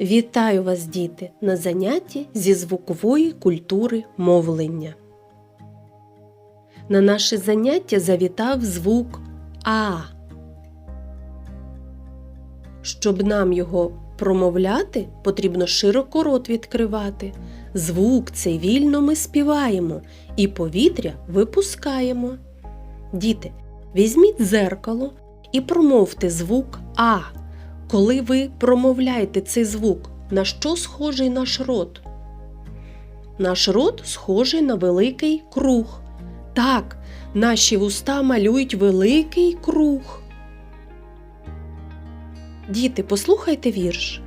Вітаю вас, діти, на занятті зі звукової культури мовлення. На наше заняття завітав звук А. Щоб нам його промовляти, потрібно широко рот відкривати. Звук цей вільно ми співаємо і повітря випускаємо. Діти, візьміть дзеркало і промовте звук А. Коли ви промовляєте цей звук, на що схожий наш рот? Наш рот схожий на великий круг. Так, наші вуста малюють великий круг. Діти, послухайте вірш.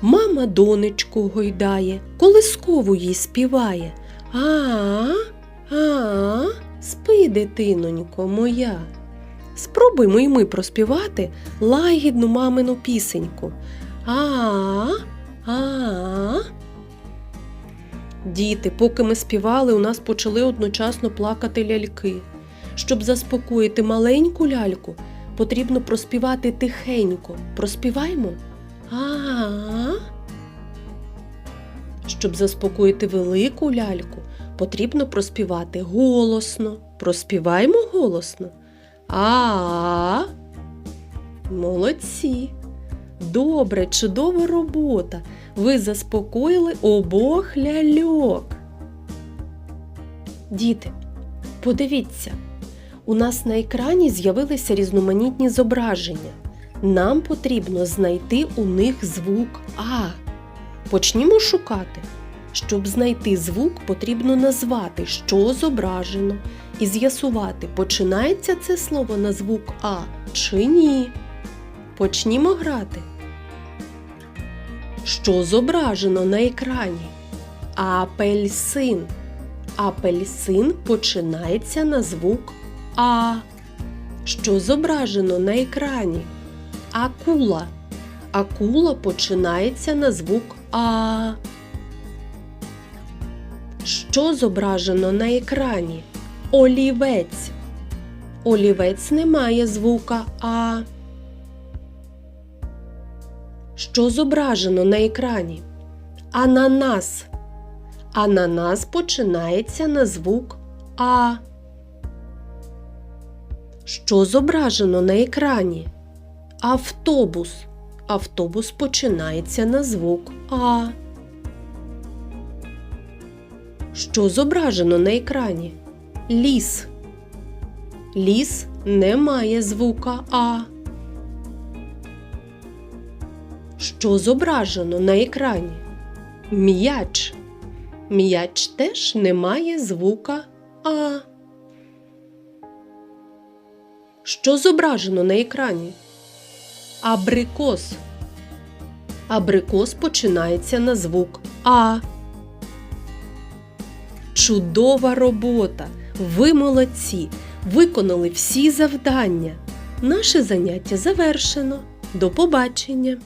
Мама донечку гойдає, колискову їй співає. А, а, спи, дитинонько моя. Спробуймо й ми проспівати лагідну мамину пісеньку. А, а. Діти, поки ми співали, у нас почали одночасно плакати ляльки. Щоб заспокоїти маленьку ляльку, потрібно проспівати тихенько. Проспіваймо. А. Щоб заспокоїти велику ляльку, потрібно проспівати голосно. Проспіваймо голосно. А. Молодці. Добре, чудова робота. Ви заспокоїли обох ляльок. Діти, подивіться, у нас на екрані з'явилися різноманітні зображення. Нам потрібно знайти у них звук А. Почнімо шукати. Щоб знайти звук, потрібно назвати, що зображено, і з'ясувати, починається це слово на звук А чи ні. Почнімо грати. Що зображено на екрані? Апельсин. Апельсин починається на звук А. Що зображено на екрані? Акула. Акула починається на звук А. Що зображено на екрані? Олівець. Олівець не має звука А. Що зображено на екрані? Ананас. Ананас починається на звук А. Що зображено на екрані? Автобус. Автобус починається на звук А. Що зображено на екрані? Ліс. Ліс не має звука А. Що зображено на екрані? М'яч. М'яч теж не має звука А. Що зображено на екрані? Абрикос. Абрикос починається на звук А. Чудова робота! Ви молодці! Виконали всі завдання. Наше заняття завершено. До побачення!